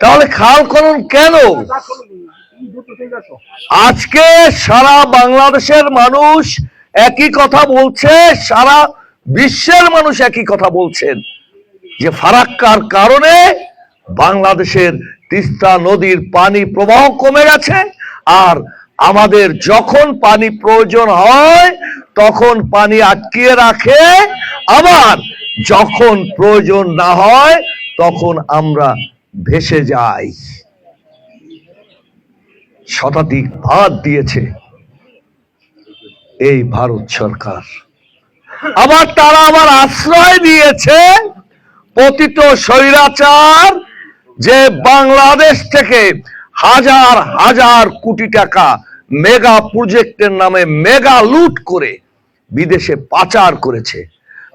তাহলে খাল খনন কেন? আজকে সারা বাংলাদেশের মানুষ একই কথা বলছে, সারা বিশ্বের মানুষ একই কথা বলছেন যে ফারাক্কার কারণে বাংলাদেশের তিস্তা নদীর পানি প্রবাহ কমে গেছে আর আমাদের যখন পানি প্রয়োজন হয়, তখন পানি আটকিয়ে রাখে। আবার যখন প্রয়োজন না হয়, তখন আমরা ভেসে যাই শতাধিক ভাত দিয়েছে এই ভারত সরকার। আবার তারা আবার আশ্রয় দিয়েছে পতিত স্বৈরাচার যে বাংলাদেশ থেকে হাজার হাজার কোটি টাকা মেগা প্রজেক্টের নামে মেগা লুট করে বিদেশে পাচার করেছে।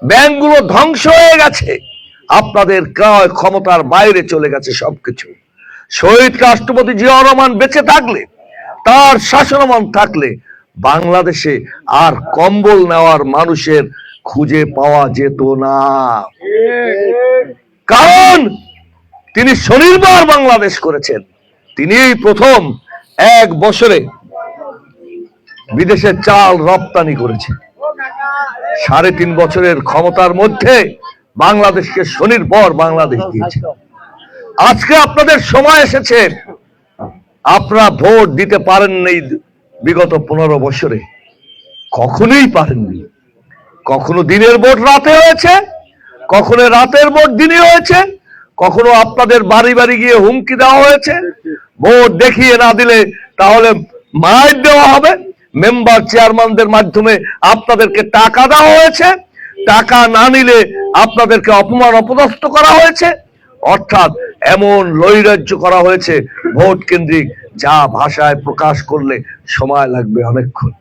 ব্যাংকগুলো ধ্বংস হয়ে গেছে। আপনাদের ক্রয় ক্ষমতার বাইরে চলে গেছে সবকিছু। শহীদ রাষ্ট্রপতি জিয়াউর রহমান বেঁচে থাকলে, তার শাসনমান থাকলে, বাংলাদেশে আর কম্বল নেওয়ার মানুষের খুঁজে পাওয়া যেত না। কারণ, তিনি স্বনির্ভর বাংলাদেশ করেছেন। তিনি প্রথম এক বছরে বিদেশে চাল রপ্তানি করেছেন। সাড়ে তিন বছরের ক্ষমতার মধ্যে বাংলাদেশকে স্বনির্ভর বাংলাদেশ দিয়েছে। আজকে আপনাদের সময় এসেছে। আপনারা ভোট দিতে পারেননি বিগত পনেরো বছরে। কখনোই পারেননি। কখনো দিনের ভোট রাতে হয়েছে কখনো রাতের ভোট দিনে হয়েছে কখনো আপনাদের বাড়ি বাড়ি গিয়ে হুমকি দেওয়া হয়েছে। ভোট দেখিয়ে না দিলে তাহলে মায়ের দেওয়া হবে। মেম্বার চেয়ারম্যানদের মাধ্যমে আপনাদেরকে টাকা দেওয়া হয়েছে। টাকা না নিলে আপনাদেরকে অপমান অপদস্থ করা হয়েছে। অর্থাৎ এমন লৈরাজ্য করা হয়েছে ভোট কেন্দ্রিক, যা ভাষায় প্রকাশ করলে সময় লাগবে অনেকক্ষণ।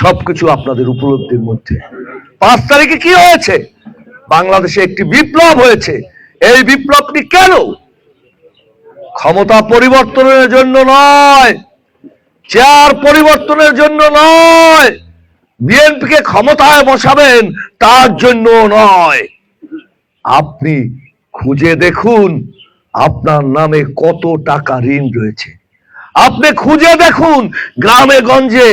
সবকিছু আপনাদের উপলব্ধির মধ্যে। পাঁচ তারিখে কি হয়েছে? বাংলাদেশে একটি বিপ্লব হয়েছে। এই বিপ্লবটি কেন? ক্ষমতা পরিবর্তনের জন্য নয়, চেয়ার পরিবর্তনের জন্য নয়। বিএনপিকে ক্ষমতায় বসাবেন তার জন্য নয়। আপনি খুঁজে দেখুন আপনার নামে কত টাকা ঋণ রয়েছে। আপনি খুঁজে দেখুন গ্রামে গঞ্জে।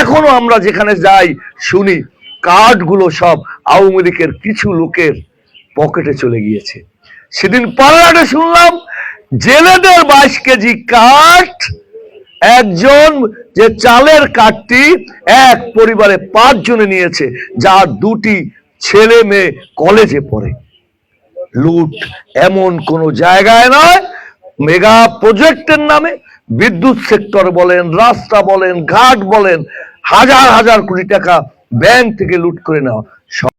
এখনও আমরা যেখানে যাই, শুনি কার্ডগুলো সব আওয়ামী লীগের কিছু লোকের পকেটে চলে গিয়েছে। সেদিন পার্লাটে শুনলাম, জেলেদের বাইশ কেজি কাঠ একজন যে চালের কাঠটি এক পরিবারে পাঁচ জনে নিয়েছে, যার দুটি ছেলে মেয়ে কলেজে পড়ে। লুট এমন কোন জায়গায় নয়, মেগা প্রজেক্টের নামে। বিদ্যুৎ সেক্টর বলেন, রাস্তা বলেন, ঘাট বলেন, হাজার হাজার কোটি টাকা ব্যাংক থেকে লুট করে নেওয়া।